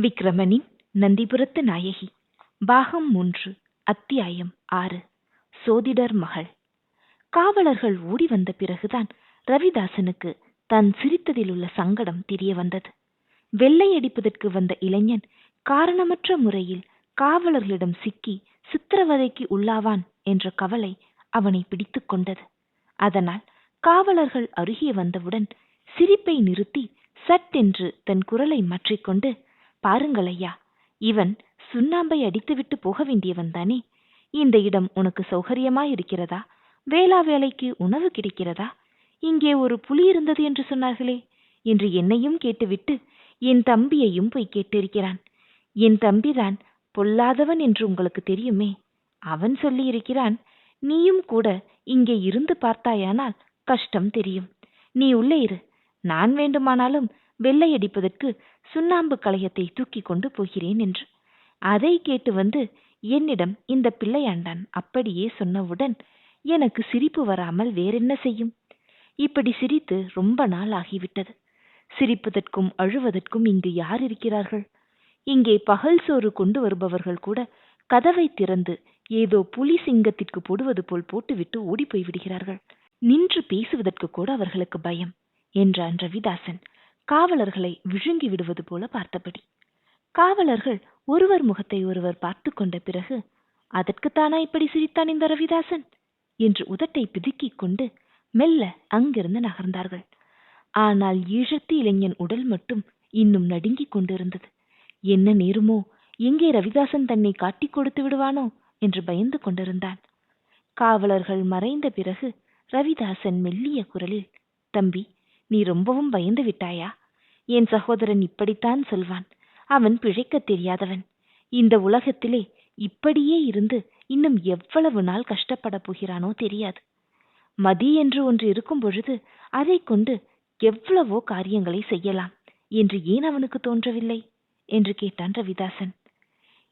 விக்ரமனின் நந்திபுரத்து நாயகி. பாகம் மூன்று அத்தியாயம் ஆறு. சோதிடர் மகள். காவலர்கள் ஓடி வந்த பிறகுதான் ரவிதாசனுக்கு தான் சிரித்ததில் உள்ள சங்கடம் தெரிய வந்தது. வெள்ளை அடிப்பதற்கு வந்த இளைஞன் காரணமற்ற முறையில் காவலர்களிடம் சிக்கி சித்திரவதைக்கு உள்ளாவான் என்ற கவலை அவனை பிடித்துக் கொண்டது. அதனால் காவலர்கள் அருகே வந்தவுடன் சிரிப்பை நிறுத்தி சட்டென்று தன் குரலை மாற்றிக்கொண்டு பாருங்கள் ஐயா இவன் சுண்ணாம்பை அடித்துவிட்டு போக வேண்டியவன் தானே இந்த இடம் உனக்கு சௌகரியமாயிருக்கிறதா? வேளா வேலைக்கு உணவு கிடைக்கிறதா? இங்கே ஒரு புலி இருந்தது என்று சொன்னார்களே என்று என்னையும் கேட்டுவிட்டு என் தம்பியையும் போய் கேட்டிருக்கிறான். என் தம்பிதான் பொல்லாதவன் என்று உங்களுக்கு தெரியுமே அவன் சொல்லியிருக்கிறான் நீயும் கூட இங்கே இருந்து பார்த்தாயானால் கஷ்டம் தெரியும். நீ உள்ளே இரு. நான் வேண்டுமானாலும் வெள்ளையடிப்பதற்கு சுண்ணாம்பு களையத்தை தூக்கி கொண்டு போகிறேன் என்று. அதை கேட்டு வந்து என்னிடம் இந்த பிள்ளையாண்டான் அப்படியே சொன்னவுடன் எனக்கு சிரிப்பு வராமல் வேறென்ன செய்யும்? இப்படி சிரித்து ரொம்ப நாள் ஆகிவிட்டது. சிரிப்பதற்கும் அழுவதற்கும் இங்கு யார் இருக்கிறார்கள்? இங்கே பகல் சோறு கொண்டு வருபவர்கள் கூட கதவை திறந்து ஏதோ புலி சிங்கத்திற்கு போடுவது போல் போட்டுவிட்டு ஓடிப்போய் விடுகிறார்கள் நின்று பேசுவதற்கு கூட அவர்களுக்கு பயம் என்றான் ரவிதாசன். காவலர்களை விழுங்கி விடுவது போல பார்த்தபடி. காவலர்கள் ஒருவர் முகத்தை ஒருவர் பார்த்து கொண்ட பிறகு அதற்குத்தானா இப்படி சிரித்தான் இந்த ரவிதாசன்? என்று உதட்டை பிதுக்கிக் கொண்டு மெல்ல அங்கிருந்து நகர்ந்தார்கள். ஆனால் ஈழத்து இளைஞன் உடல் மட்டும் இன்னும் நடுங்கிக் கொண்டிருந்தது. என்ன நேருமோ எங்கே ரவிதாசன் தன்னை காட்டிக் கொடுத்து விடுவானோ? என்று பயந்து கொண்டிருந்தான். காவலர்கள் மறைந்த பிறகு ரவிதாசன் மெல்லிய குரலில் தம்பி நீ ரொம்பவும் பயந்து விட்டாயா? என் சகோதரன் இப்படித்தான் சொல்வான். அவன் பிழைக்கத் தெரியாதவன். இந்த உலகத்திலே இப்படியே இருந்து இன்னும் எவ்வளவு நாள் கஷ்டப்பட போகிறானோ தெரியாது. மதி என்று ஒன்று இருக்கும் பொழுது அதை கொண்டு எவ்வளவோ காரியங்களை செய்யலாம். என்று ஏன் அவனுக்கு தோன்றவில்லை? என்று கேட்டான் ரவிதாசன்.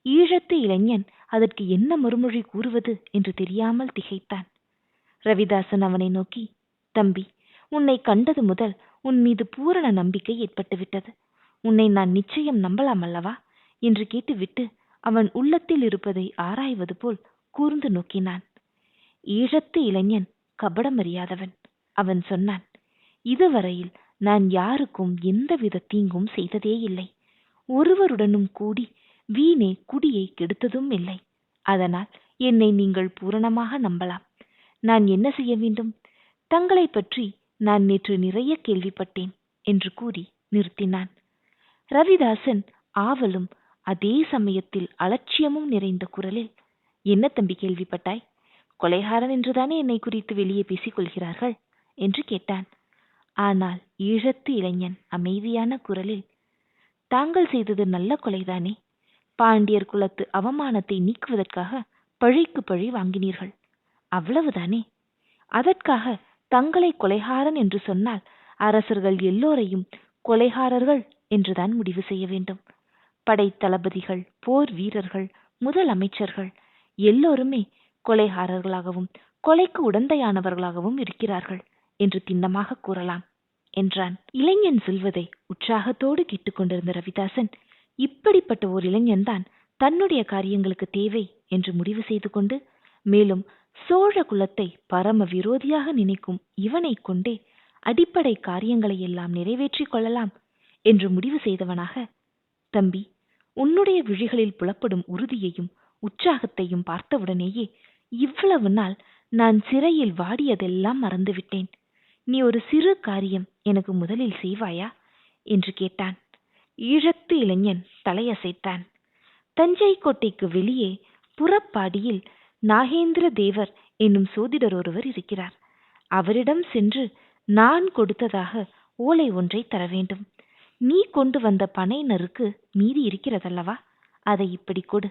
ஈழத்து இளைஞன் அதற்கு என்ன மறுமொழி கூறுவது என்று தெரியாமல் திகைத்தான். ரவிதாசன் அவனை நோக்கி தம்பி உன்னை கண்டது முதல் உன் மீது பூரண நம்பிக்கை ஏற்பட்டுவிட்டது. உன்னை நான் நிச்சயம் நம்பலாம் அல்லவா? என்று கேட்டுவிட்டு அவன் உள்ளத்தில் இருப்பதை ஆராய்வது போல் கூர்ந்து நோக்கினான். ஈழத்து இளைஞன் கபடமறியாதவன் அவன் சொன்னான் இதுவரையில் நான் யாருக்கும் எந்தவித தீங்கும் செய்ததே இல்லை. ஒருவருடனும் கூடி வீணே குடியை கெடுத்ததும் இல்லை. அதனால் என்னை நீங்கள் பூரணமாக நம்பலாம். நான் என்ன செய்ய வேண்டும்? தங்களை பற்றி நான் நேற்று நிறைய கேள்விப்பட்டேன் என்று கூறி நிறுத்தினான். ரவிதாசன் ஆவலும் அதே சமயத்தில் அலட்சியமும் நிறைந்த குரலில் என்ன தம்பி கேள்விப்பட்டாய்? கொலைகாரன் என்றுதானே என்னை குறித்து வெளியே பேசிக் கொள்கிறார்கள்? என்று கேட்டான். ஆனால் ஈழத்து இளைஞன் அமைதியான குரலில் தாங்கள் செய்தது நல்ல கொலைதானே? பாண்டியர் குலத்து அவமானத்தை நீக்குவதற்காக பழிக்கு பழி வாங்கினீர்கள். அவ்வளவுதானே? அதற்காக தங்களை கொலைகாரன் என்று சொன்னால் அரசர்கள் எல்லோரையும் கொலைகாரர்கள் என்றுதான் முடிவு செய்ய வேண்டும். படை தளபதிகள் போர் வீரர்கள் முதல் அமைச்சர்கள் எல்லோருமே கொலைகாரர்களாகவும் கொலைக்கு உடந்தையானவர்களாகவும் இருக்கிறார்கள் என்று திண்ணமாக கூறலாம் என்றான். இளைஞன் சொல்வதை உற்சாகத்தோடு கேட்டுக்கொண்டிருந்த ரவிதாசன் இப்படிப்பட்ட ஓர் இளைஞன்தான் தன்னுடைய காரியங்களுக்கு தேவை என்று முடிவு செய்து கொண்டு மேலும் சோழ குலத்தை பரம விரோதியாக நினைக்கும் இவனை கொண்டே அடிப்படை காரியங்களை எல்லாம் நிறைவேற்றிக் கொள்ளலாம் என்று முடிவு செய்தவனாக தம்பி உன்னுடைய விழிகளில் புலப்படும் உறுதியையும் உற்சாகத்தையும் பார்த்தவுடனேயே இவ்வளவு நாள் நான் சிறையில் வாடியதெல்லாம் மறந்துவிட்டேன். நீ ஒரு சிறு காரியம் எனக்கு முதலில் செய்வாயா? என்று கேட்டான். ஈழத்து இளைஞன் தலையசைத்தான். தஞ்சை கோட்டைக்கு வெளியே புறப்பாடியில் நாகேந்திர தேவர் என்னும் சோதிடர் ஒருவர் இருக்கிறார். அவரிடம் சென்று நான் கொடுத்ததாக ஓலை ஒன்றை தர வேண்டும். நீ கொண்டு வந்த பனை நறுக்கு மீதி இருக்கிறதல்லவா? அதை இப்படி கொடு.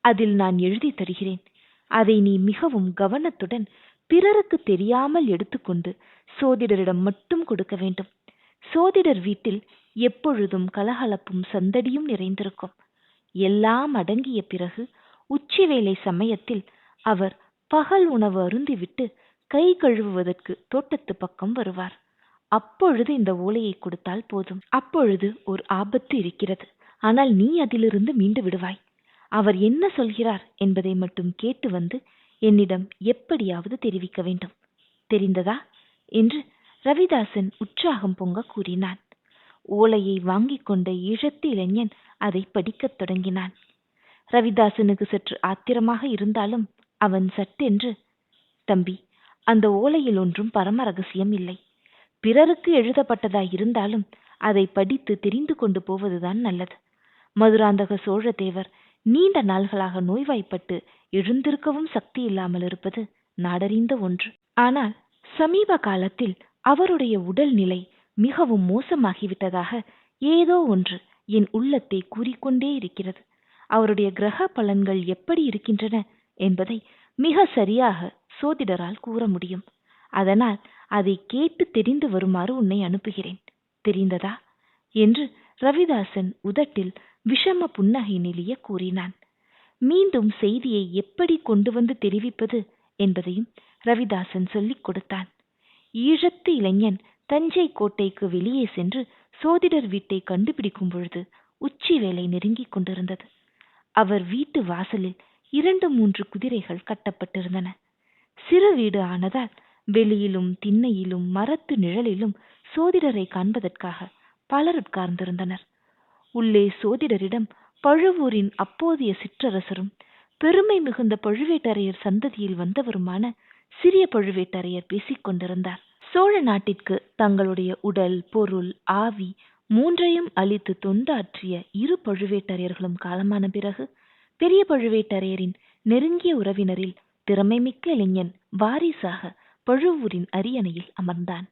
அதில் நான் எழுதி தருகிறேன். அதை நீ மிகவும் கவனத்துடன் பிறருக்கு தெரியாமல் எடுத்துக்கொண்டு சோதிடரிடம் மட்டும் கொடுக்க வேண்டும். சோதிடர் வீட்டில் எப்பொழுதும் கலகலப்பும் சந்தடியும் நிறைந்திருக்கும். எல்லாம் அடங்கிய பிறகு உச்சி வேலை சமயத்தில் அவர் பகல் உணவு அருந்திவிட்டு கை கழுவுவதற்கு தோட்டத்து பக்கம் வருவார். அப்பொழுது இந்த ஓலையை கொடுத்தால் போதும். அப்பொழுது ஒரு ஆபத்து இருக்கிறது. ஆனால் நீ அதிலிருந்து மீண்டு விடுவாய். அவர் என்ன சொல்கிறார் என்பதை மட்டும் கேட்டு வந்து என்னிடம் எப்படியாவது தெரிவிக்க வேண்டும். தெரிந்ததா? என்று ரவிதாசன் உற்சாகம் பொங்க கூறினான். ஓலையை வாங்கிக் கொண்ட இழத்து இளைஞன் அதை படிக்கத் தொடங்கினான். ரவிதாசனுக்கு சற்று ஆத்திரமாக இருந்தாலும் அவன் சட்டென்று தம்பி அந்த ஓலையில் ஒன்றும் பரம ரகசியம் இல்லை. பிறருக்கு எழுதப்பட்டதாய் இருந்தாலும் அதை படித்து தெரிந்து கொண்டு போவதுதான் நல்லது. மதுராந்தக சோழ தேவர் நீண்ட நாள்களாக நோய்வாய்ப்பட்டு எழுந்திருக்கவும் சக்தி இல்லாமல் இருப்பது நாடறிந்த ஒன்று. ஆனால் சமீப காலத்தில் அவருடைய உடல்நிலை மிகவும் மோசமாகிவிட்டதாக ஏதோ ஒன்று என் உள்ளத்தை கூறிக்கொண்டே இருக்கிறது. அவருடைய கிரக பலன்கள் எப்படி இருக்கின்றன என்பதை மிக சரியாக சோதிடரால் கூற முடியும். அதனால் அதை கேட்டு தெரிந்து வருமாறு உன்னை அனுப்புகிறேன். தெரிந்ததா? என்று ரவிதாசன் உதட்டில் விஷம புன்னகை நெளிய கூறினான். மீண்டும் செய்தியை எப்படி கொண்டு வந்து தெரிவிப்பது என்பதையும் ரவிதாசன் சொல்லிக் கொடுத்தான். ஈழத்து இளைஞன் தஞ்சை கோட்டைக்கு வெளியே சென்று சோதிடர் வீட்டை கண்டுபிடிக்கும் பொழுது உச்சி வேலை நெருங்கிக் கொண்டிருந்தது. அவர் வீட்டு வாசலில் இரண்டு மூன்று குதிரைகள் கட்டப்பட்டிருந்தன. சிறு வீடு ஆனதால் வெளியிலும் திண்ணையிலும் மரத்து நிழலிலும் சோதிடரை காண்பதற்காக பலர் உட்கார்ந்திருந்தனர். உள்ளே சோதிடரிடம் பழுவூரின் அப்போதைய சிற்றரசரும் பெருமை மிகுந்த பழுவேட்டரையர் சந்ததியில் வந்தவருமான சிறிய பழுவேட்டரையர் பேசிக் கொண்டிருந்தார் சோழ நாட்டிற்கு தங்களுடைய உடல் பொருள் ஆவி மூன்றையும் அளித்து தொண்டாற்றிய இரு பழுவேட்டரையர்களும் காலமான பிறகு பெரிய பழுவேட்டரையரின் நெருங்கிய உறவினரில் திறமைமிக்க இளைஞன் வாரிசாக பழுவூரின் அரியணையில் அமர்ந்தான்.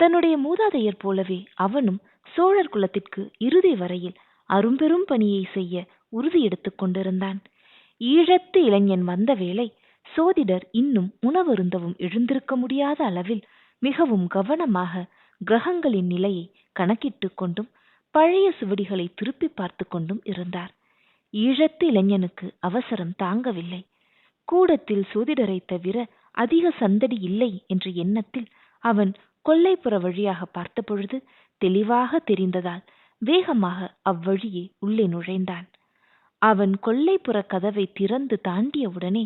தன்னுடைய மூதாதையர் போலவே அவனும் சோழர் குலத்திற்கு இறுதி வரையில் அரும்பெரும் பணியை செய்ய உறுதி எடுத்துக் கொண்டிருந்தான். ஈழத்து இளைஞன் வந்த வேளை சோதிடர் இன்னும் உணவருந்தவும் எழுந்திருக்க முடியாத அளவில் மிகவும் கவனமாக கிரகங்களின் நிலையை கணக்கிட்டுக் கொண்டும் பழைய சுவடிகளை திருப்பி பார்த்து கொண்டும் இருந்தார். ஈழத்து இளைஞனுக்கு அவசரம் தாங்கவில்லை. கூடத்தில் சோதிடரை தவிர அதிக சந்தடி இல்லை என்ற எண்ணத்தில் அவன் கொல்லைப்புற வழியாக பார்த்தபொழுது தெளிவாக தெரிந்ததால் வேகமாக அவ்வழியே உள்ளே நுழைந்தான். அவன் கொல்லைப்புற கதவை திறந்து தாண்டியவுடனே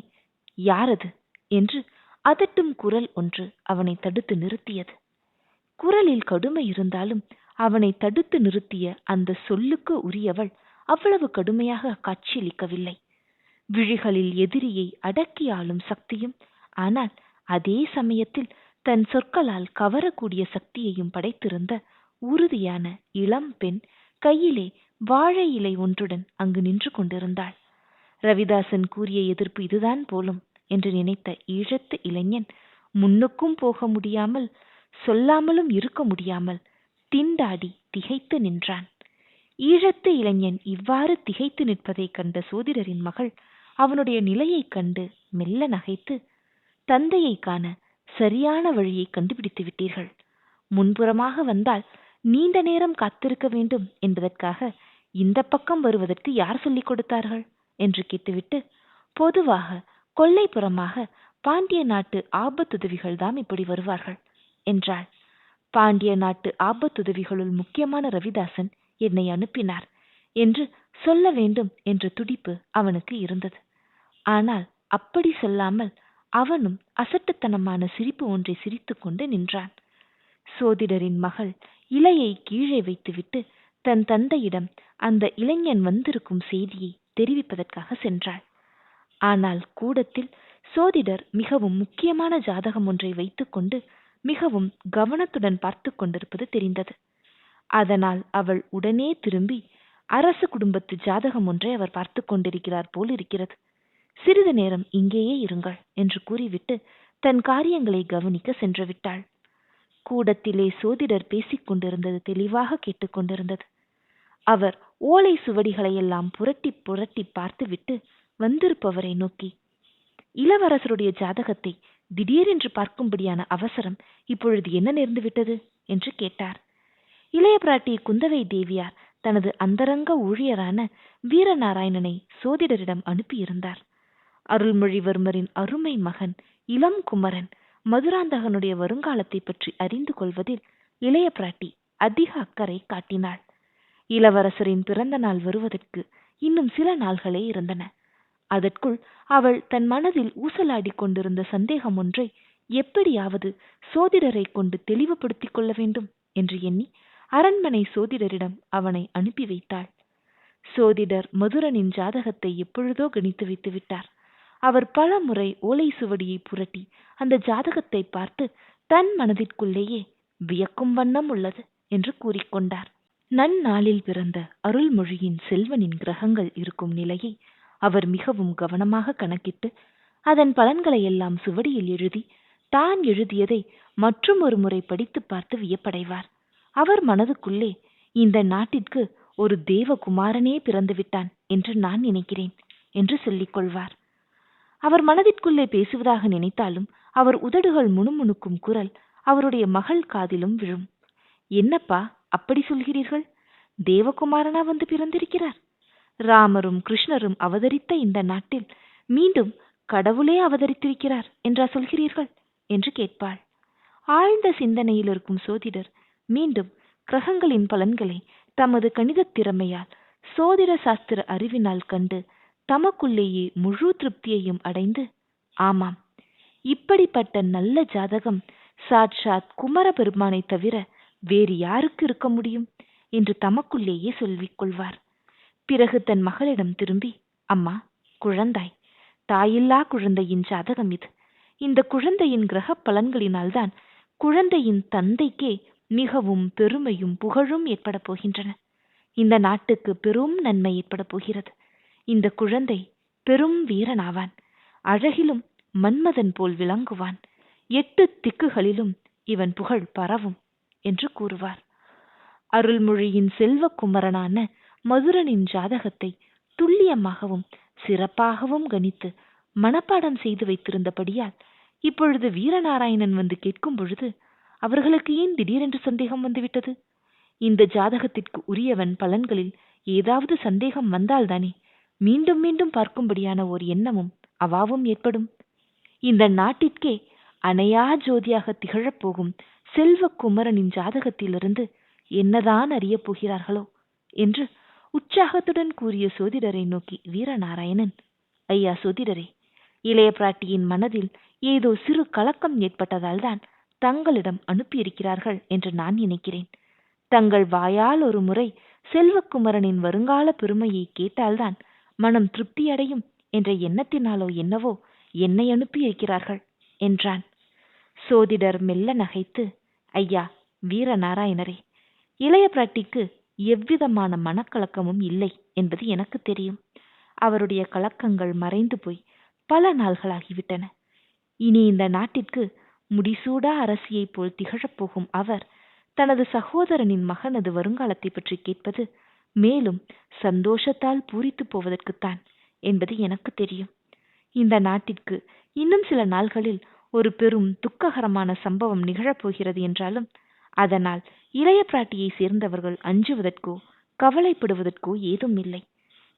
யாரது? என்று அதட்டும் குரல் ஒன்று அவனை தடுத்து நிறுத்தியது. குரலில் கடுமை இருந்தாலும் அவனை தடுத்து நிறுத்திய அந்த சொல்லுக்கு உரியவள் அவ்வளவு கடுமையாக காட்சியளிக்கவில்லை விழிகளில் எதிரியை அடக்கி ஆளும் சக்தியும் ஆனால் அதே சமயத்தில் தன் சொற்களால் கவரக்கூடிய சக்தியையும் படைத்திருந்த உறுதியான இளம் பெண் கையிலே வாழை இலை ஒன்றுடன் அங்கு நின்று கொண்டிருந்தாள். ரவிதாசன் கூறிய எதிர்ப்பு இதுதான் போலும் என்று நினைத்த ஈழத்து இளைஞன் முன்னுக்கும் போக முடியாமல் சொல்லாமலும் இருக்க முடியாமல் திண்டாடி திகைத்து நின்றான். ஈழத்து இளைஞன் இவ்வாறு திகைத்து நிற்பதைக் கண்ட சோதிடரின் மகள் அவனுடைய நிலையைக் கண்டு மெல்ல நகைத்து தந்தையை காண சரியான வழியை கண்டுபிடித்து விட்டீர்கள். முன்புறமாக வந்தால் நீண்ட நேரம் காத்திருக்க வேண்டும் என்பதற்காக இந்த பக்கம் வருவதற்கு யார் சொல்லிக் கொடுத்தார்கள்? என்று கேட்டுவிட்டு பொதுவாக கொல்லைப்புறமாக பாண்டிய நாட்டு ஆபத்துதவிகள்தான் இப்படி வருவார்கள். என்றாள். பாண்டிய நாட்டு ஆபத்துதவிகளுள் முக்கியமான ரவிதாசன் என்னை அனுப்பினார் என்று சொல்ல வேண்டும் என்ற துடிப்பு அவனுக்கு இருந்தது. ஆனால் அப்படி சொல்லாமல் அவனும் அசட்டுத்தனமான சிரிப்பு ஒன்றை சிரித்துக்கொண்டு நின்றான். சோதிடரின் மகள் இலையை கீழே வைத்துவிட்டு தன் தந்தையிடம் அந்த இளைஞன் வந்திருக்கும் செய்தியை தெரிவிப்பதற்காக சென்றாள். ஆனால் கூடத்தில் சோதிடர் மிகவும் முக்கியமான ஜாதகம் ஒன்றை வைத்துக்கொண்டு மிகவும் கவனத்துடன் பார்த்து கொண்டிருப்பது தெரிந்தது. அதனால் அவள் உடனே திரும்பி அரச குடும்பத்து ஜாதகம் ஒன்றை அவர் பார்த்து கொண்டிருக்கிறார் போல் இருக்கிறது. சிறிது நேரம் இங்கேயே இருங்கள் என்று கூறிவிட்டு தன் காரியங்களை கவனிக்க சென்று விட்டாள். கூடத்திலே சோதிடர் பேசிக் கொண்டிருந்தது தெளிவாக கேட்டுக்கொண்டிருந்தது அவர் ஓலை சுவடிகளை எல்லாம் புரட்டி புரட்டி பார்த்துவிட்டு வந்திருப்பவரை நோக்கி இளவரசருடைய ஜாதகத்தை திடீரென்று பார்க்கும்படியான அவசரம் இப்பொழுது என்ன நேர்ந்து விட்டது? என்று கேட்டார். இளைய பிராட்டி குந்தவை தேவியார் தனது அந்தரங்க ஊழியரான வீரநாராயணனை சோதிடரிடம் அனுப்பியிருந்தார். அருள்மொழிவர்மரின் அருமை மகன் இளம் குமரன் மதுராந்தகனுடைய வருங்காலத்தை பற்றி அறிந்து கொள்வதில் இளைய பிராட்டி அதிக அக்கறை காட்டினாள். இளவரசரின் பிறந்த நாள் வருவதற்கு இன்னும் சில நாள்களே இருந்தன. அதற்குள் அவள் தன் மனதில் ஊசலாடிக் கொண்டிருந்த சந்தேகம் ஒன்றை எப்படியாவது சோதிடரை கொண்டு தெளிவுபடுத்திக் கொள்ள வேண்டும் என்று எண்ணி அரண்மனை சோதிடரிடம் அவனை அனுப்பி வைத்தாள். சோதிடர் மதுரனின் ஜாதகத்தை எப்பொழுதோ கணித்து வைத்து விட்டார். அவர் பல முறை ஓலை சுவடியை புரட்டி அந்த ஜாதகத்தை பார்த்து தன் மனதிற்குள்ளேயே வியக்கும் வண்ணம் உள்ளது என்று கூறிக்கொண்டார். நன்னாளில் பிறந்த அருள்மொழியின் செல்வனின் கிரகங்கள் இருக்கும் நிலையை அவர் மிகவும் கவனமாக கணக்கிட்டு அதன் பலன்களை எல்லாம் சுவடியில் எழுதி தான் எழுதியதை மற்றும் ஒரு முறை படித்து பார்த்து வியப்படைவார். அவர் மனதுக்குள்ளே இந்த நாட்டிற்கு ஒரு தேவகுமாரனே பிறந்துவிட்டான் என்று நான் நினைக்கிறேன் என்று சொல்லிக் கொள்வார். அவர் மனதிற்குள்ளே பேசுவதாக நினைத்தாலும் அவர் உதடுகள் முணுமுணுக்கும் குரல் அவருடைய மகள் காதிலும் விழும். என்னப்பா அப்படி சொல்கிறீர்கள்? தேவகுமாரனா வந்து பிறந்திருக்கிறார்? ராமரும் கிருஷ்ணரும் அவதரித்த இந்த நாட்டில் மீண்டும் கடவுளே அவதரித்திருக்கிறார் என்றா சொல்கிறீர்கள்? என்று கேட்பாள். ஆழ்ந்த சிந்தனையில் இருக்கும் சோதிடர் மீண்டும் கிரகங்களின் பலன்களை தமது கணிதத் திறமையால் சோதிட சாஸ்திர அறிவினால் கண்டு தமக்குள்ளேயே முழு திருப்தியையும் அடைந்து ஆமாம் இப்படிப்பட்ட நல்ல ஜாதகம் சாட்சாத் குமர பெருமானை தவிர வேறு யாருக்கு இருக்க முடியும்? என்று தமக்குள்ளேயே சொல்லிக் கொள்வார். பிறகு தன் மகளிடம் திரும்பி அம்மா குழந்தாய். தாயில்லா குழந்தையின் ஜாதகம் இது. இந்த குழந்தையின் கிரக பலன்களினால்தான் குழந்தையின் தந்தைக்கே மிகவும் பெருமையும் புகழும் ஏற்பட போகின்றன. இந்த நாட்டுக்கு பெரும் நன்மை ஏற்பட போகிறது. இந்த குழந்தை பெரும் வீரனாவான். அழகிலும் மன்மதன் போல் விளங்குவான். எட்டு திக்குகளிலும் இவன் புகழ் பரவும் என்று கூறுவார். அருள்மொழியின் செல்வக்குமரனான மதுரனின் ஜாதகத்தை துல்லியமாகவும் சிறப்பாகவும் கணித்து மனப்பாடம் செய்து வைத்திருந்தபடியால் இப்பொழுது வீரநாராயணன் வந்து கேட்கும் பொழுது அவர்களுக்கு ஏன் திடீரென்று சந்தேகம் வந்துவிட்டது? இந்த ஜாதகத்திற்கு உரியவன் பலன்களில் ஏதாவது சந்தேகம் வந்தால்தானே மீண்டும் மீண்டும் பார்க்கும்படியான ஓர் எண்ணமும் அவாவும் ஏற்படும். இந்த நாட்டிற்கே அணையா ஜோதியாக திகழப் போகும் செல்வ குமரனின் ஜாதகத்திலிருந்து என்னதான் அறியப் போகிறார்களோ என்று உற்சாகத்துடன் கூறிய சோதிடரை நோக்கி வீரநாராயணன் ஐயா சோதிடரே இளைய பிராட்டியின் மனதில் ஏதோ சிறு கலக்கம் ஏற்பட்டதால் தான் தங்களிடம் அனுப்பியிருக்கிறார்கள் என்று நான் நினைக்கிறேன். தங்கள் வாயால் ஒரு முறை செல்வக்குமரனின் வருங்கால பெருமையை கேட்டால்தான் மனம் திருப்தியடையும் என்ற எண்ணத்தினாலோ என்னவோ என்னை அனுப்பியிருக்கிறார்கள் என்றான். சோதிடர் மெல்ல நகைத்து ஐயா வீரநாராயணரே இளைய பிராட்டிக்கு எவ்விதமான மனக்கலக்கமும் இல்லை என்பது எனக்கு தெரியும். அவருடைய கலக்கங்கள் மறைந்து போய் பல நாள்களாகிவிட்டன. இனி இந்த நாட்டிற்கு முடிசூடா அரசியைப் போல் திகழப் போகும் அவர் தனது சகோதரனின் மகனது வருங்காலத்தை பற்றி கேட்பது மேலும் சந்தோஷத்தால் பூரித்து போவதற்குத்தான் என்பது எனக்கு தெரியும். இந்த நாட்டிற்கு இன்னும் சில நாள்களில் ஒரு பெரும் துக்ககரமான சம்பவம் நிகழப்போகிறது என்றாலும் அதனால் இளைய பிராட்டியை சேர்ந்தவர்கள் அஞ்சுவதற்கோ கவலைப்படுவதற்கோ ஏதும் இல்லை.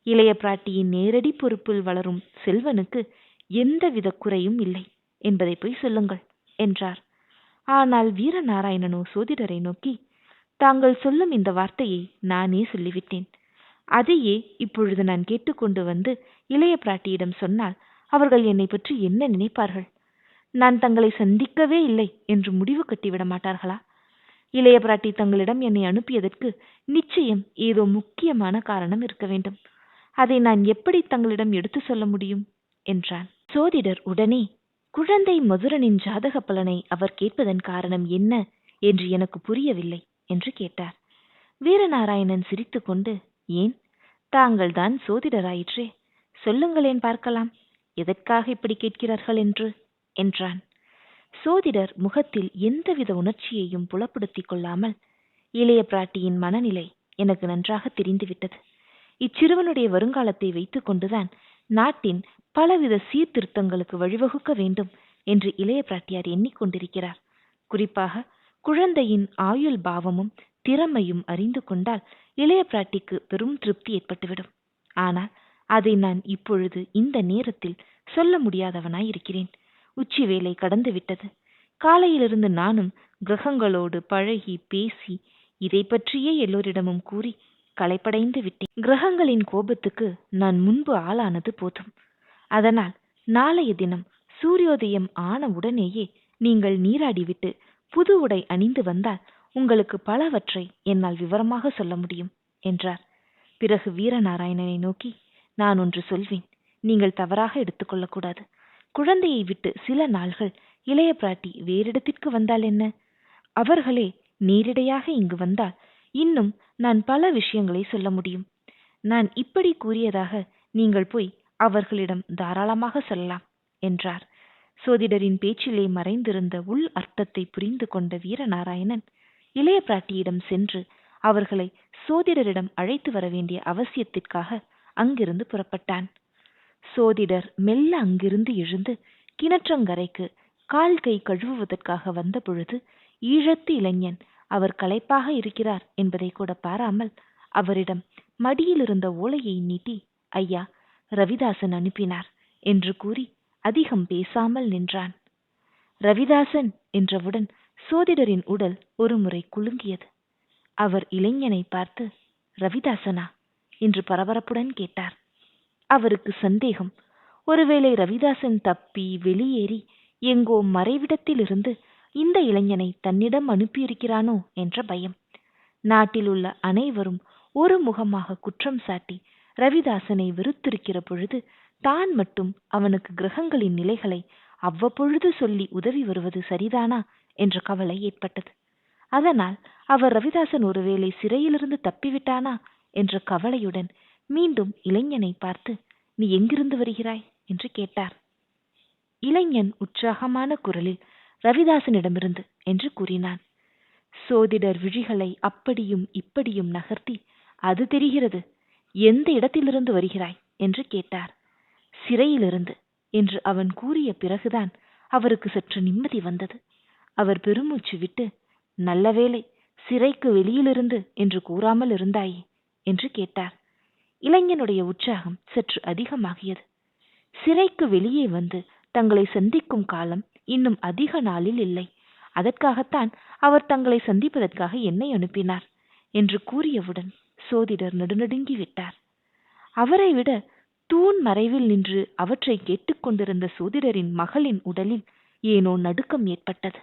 இளைய பிராட்டியின் நேரடி பொறுப்பில் வளரும் செல்வனுக்கு எந்தவித குறையும் இல்லை. என்பதை போய் சொல்லுங்கள் என்றார். ஆனால் வீரநாராயணனோ சோதிடரை நோக்கி தாங்கள் சொல்லும் இந்த வார்த்தையை நானே சொல்லிவிட்டேன். அதையே இப்பொழுது நான் கேட்டுக்கொண்டு வந்து இளைய பிராட்டியிடம் சொன்னால் அவர்கள் என்னை பற்றி என்ன நினைப்பார்கள்? நான் தங்களை சந்திக்கவே இல்லை என்று முடிவு கட்டிவிட மாட்டார்களா? இளைய பிராட்டி தங்களிடம் என்னை அனுப்பியதற்கு நிச்சயம் ஏதோ முக்கியமான காரணம் இருக்க வேண்டும். அதை நான் எப்படி தங்களிடம் எடுத்து சொல்ல முடியும்? என்றான். சோதிடர் உடனே குழந்தை மதுரனின் ஜாதக பலனை அவர் கேட்பதன் காரணம் என்ன என்று எனக்கு புரியவில்லை என்று கேட்டார். வீரநாராயணன் சிரித்துக்கொண்டு ஏன்? தாங்கள்தான் சோதிடராயிற்றே. சொல்லுங்களேன் பார்க்கலாம். எதற்காக இப்படி கேட்கிறார்கள் என்று? என்றான். சோதிடர் முகத்தில் எந்தவித உணர்ச்சியையும் புலப்படுத்திக் கொள்ளாமல் இளைய பிராட்டியின் மனநிலை எனக்கு நன்றாக தெரிந்துவிட்டது. இச்சிறுவனுடைய வருங்காலத்தை வைத்துக் கொண்டுதான் நாட்டின் பலவித சீர்திருத்தங்களுக்கு வழிவகுக்க வேண்டும் என்று இளைய பிராட்டியார் எண்ணிக்கொண்டிருக்கிறார். குறிப்பாக குழந்தையின் ஆயுள் பாவமும் திறமையும் அறிந்து கொண்டால் இளைய பிராட்டிக்கு பெரும் திருப்தி ஏற்பட்டுவிடும். ஆனால் அதை நான் இப்பொழுது இந்த நேரத்தில் சொல்ல முடியாதவனாய் இருக்கிறேன் உச்சி வேலை கடந்து விட்டது. காலையிலிருந்து நானும் கிரகங்களோடு பழகி பேசி இதை பற்றியே எல்லோரிடமும் கூறி களைப்படைந்து விட்டேன். கிரகங்களின் கோபத்துக்கு நான் முன்பு ஆளானது போதும். அதனால் நாளைய தினம் சூரியோதயம் ஆன உடனேயே நீங்கள் நீராடிவிட்டு புது உடை அணிந்து வந்தால் உங்களுக்கு பலவற்றை என்னால் விவரமாக சொல்ல முடியும் என்றார். பிறகு வீரநாராயணனை நோக்கி நான் ஒன்று சொல்வேன். நீங்கள் தவறாக எடுத்துக்கொள்ளக்கூடாது. குழந்தையை விட்டு சில நாள்கள் இளைய பிராட்டி வேறிடத்திற்கு வந்தால் என்ன? அவர்களே நேரிடையாக இங்கு வந்தால் இன்னும் நான் பல விஷயங்களை சொல்ல முடியும். நான் இப்படி கூறியதாக நீங்கள் போய் அவர்களிடம் தாராளமாக சொல்லலாம் என்றார். சோதிடரின் பேச்சிலே மறைந்திருந்த உள் அர்த்தத்தை புரிந்து கொண்ட வீரநாராயணன் இளைய பிராட்டியிடம் சென்று அவர்களை சோதிடரிடம் அழைத்து வர வேண்டிய அவசியத்திற்காக அங்கிருந்து புறப்பட்டான். சோதிடர் மெல்ல அங்கிருந்து எழுந்து கிணற்றங்கரைக்கு கால் கை கழுவுவதற்காக வந்த பொழுது ஈழத்து இளைஞன் அவர் களைப்பாக இருக்கிறார் என்பதை கூட பாராமல் அவரிடம் மடியில் இருந்த ஓலையை நீட்டி ஐயா ரவிதாசன் அனுப்பினார் என்று கூறி அதிகம் பேசாமல் நின்றான். ரவிதாசன் என்றவுடன் சோதிடரின் உடல் ஒருமுறை குலுங்கியது. அவர் இளைஞனை பார்த்து ரவிதாசனா? என்று பரபரப்புடன் கேட்டார். அவருக்கு சந்தேகம். ஒருவேளை ரவிதாசன் தப்பி வெளியேறி எங்கோ மறைவிடத்திலிருந்து இந்த இளைஞனை தன்னிடம் அனுப்பியிருக்கிறானோ என்ற பயம். நாட்டில் உள்ள அனைவரும் ஒரு முகமாக குற்றம் சாட்டி ரவிதாசனை வெறுத்திருக்கிற பொழுது தான் மட்டும் அவனுக்கு கிரகங்களின் நிலைகளை அவ்வப்பொழுது சொல்லி உதவி வருவது சரிதானா என்ற கவலை ஏற்பட்டது. அதனால் அவர் ரவிதாசன் ஒருவேளை சிறையிலிருந்து தப்பிவிட்டானா என்ற கவலையுடன் மீண்டும் இளைஞனை பார்த்து நீ எங்கிருந்து வருகிறாய்? என்று கேட்டார். இளைஞன் உற்சாகமான குரலில் ரவிதாசனிடமிருந்து என்று கூறினான். சோதிடர் விழிகளை அப்படியும் இப்படியும் நகர்த்தி அது தெரிகிறது. எந்த இடத்திலிருந்து வருகிறாய்? என்று கேட்டார். சிறையிலிருந்து என்று அவன் கூறிய பிறகுதான் அவருக்கு சற்று நிம்மதி வந்தது. அவர் பெருமூச்சு விட்டு நல்ல வேளை சிறைக்கு வெளியிலிருந்து என்று கூறாமல் இருந்தாயே என்று கேட்டார். இளைஞனுடைய உற்சாகம் சற்று அதிகமாகியது. சிறைக்கு வெளியே வந்து தங்களை சந்திக்கும் காலம் இன்னும் அதிக நாளில் இல்லை. அதற்காகத்தான் அவர் தங்களை சந்திப்பதற்காக என்னை அனுப்பினார் என்று கூறியவுடன் சோதிடர் நடுநடுங்கி விட்டார். அவரை விட தூண் மறைவில் நின்று அவற்றை கேட்டுக்கொண்டிருந்த சோதிடரின் மகளின் உடலில் ஏனோ நடுக்கம் ஏற்பட்டது.